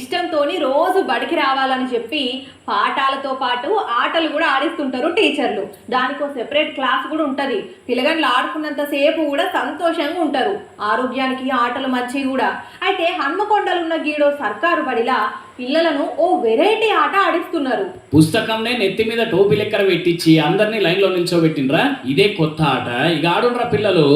ఇష్టంతో రోజు బడికి రావాలని చెప్పి పాఠాలతో పాటు ఆటలు కూడా ఆడిస్తుంటారు టీచర్లు. దానికో సెపరేట్ క్లాస్ కూడా ఉంటుంది. పిల్లగాళ్ళు ఆడుకున్నంత సేపు కూడా సంతోషంగా ఉంటారు. ఆరోగ్యానికి ఆటలు మంచివి కూడా. అయితే హన్మకొండలు ఉన్న గీడో సర్కారు బడిలా పిల్లలను ఓ వెరైటీ ఆట ఆడిస్తున్నారు. పుస్తకంనే నెత్తి మీద టోపీ లెక్కర పెట్టించి అందరినీ లైన్లో నిల్చోబెట్టిండ్రా? ఇదే కొత్త ఆట. ఇక ఆడుండ్రా పిల్లలు?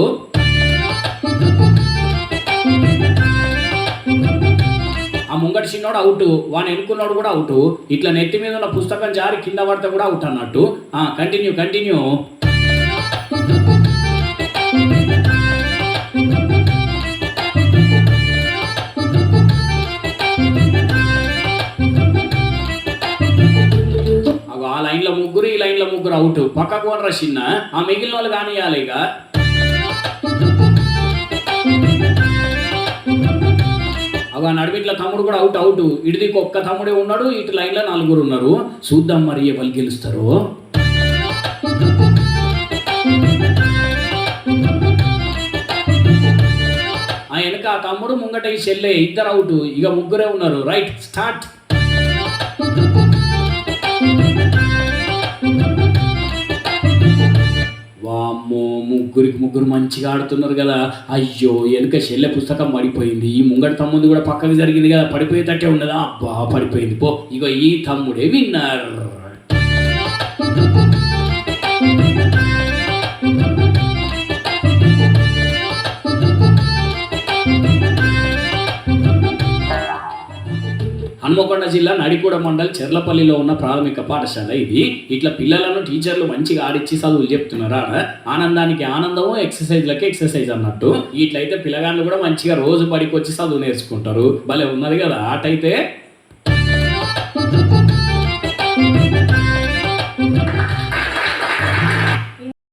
ముంగటి చిన్నోడు అవుట్ వాని ఎన్నుకున్నాడు కూడా అవుట్ ఇట్లా నెత్తి మీద ఉన్న పుస్తకం జారి కింద పడితే కూడా అవుట్ అన్నట్టు. ఆ కంటిన్యూ కంటిన్యూ ఆ లైన్లో ముగ్గురు ఈ లైన్లో ముగ్గురు అవుట్. పక్కకు వనరా చిన్న. ఆ మిగిలిన వాళ్ళు కానియాలి ఇక. అగో నడిమిట్ల తమ్ముడు కూడా అవుట్ అవుట్ ఇటుదికి ఒక్క తమ్ముడే ఉన్నాడు ఇటు లైన్లో నలుగురు ఉన్నారు. చూద్దాం మరి ఎవరు గెలుస్తారో. ఆ వెనక ఆ తమ్ముడు ముంగట ఈ చెల్లె ఇద్దరు అవుట్ ఇక ముగ్గురే ఉన్నారు. రైట్ స్టార్ట్ ముగ్గురికి ముగ్గురు మంచిగా ఆడుతున్నారు కదా. అయ్యో వెనుక చెల్లె పుస్తకం పడిపోయింది. ఈ ముంగటి తమ్ముంది కూడా పక్కకు జరిగింది కదా. పడిపోయేటట్టే ఉండదా అబ్బా పడిపోయింది. పో ఇగో ఈ తమ్ముడే విన్నర్. హన్మకొండ జిల్లా నడికూడ మండల్ చెర్లపల్లిలో ఉన్న ప్రాథమిక పాఠశాల ఇది. ఇట్లా పిల్లలను టీచర్లు మంచిగా ఆడిచ్చి చదువులు చెప్తున్నారా? ఆనందానికి ఆనందము ఎక్సర్సైజ్లకి ఎక్సర్సైజ్ అన్నట్టు. ఇట్లయితే పిల్లగాళ్ళు కూడా మంచిగా రోజు పడికి వచ్చి చదువు నేర్చుకుంటారు. భలే ఉన్నది కదా. ఆట అయితే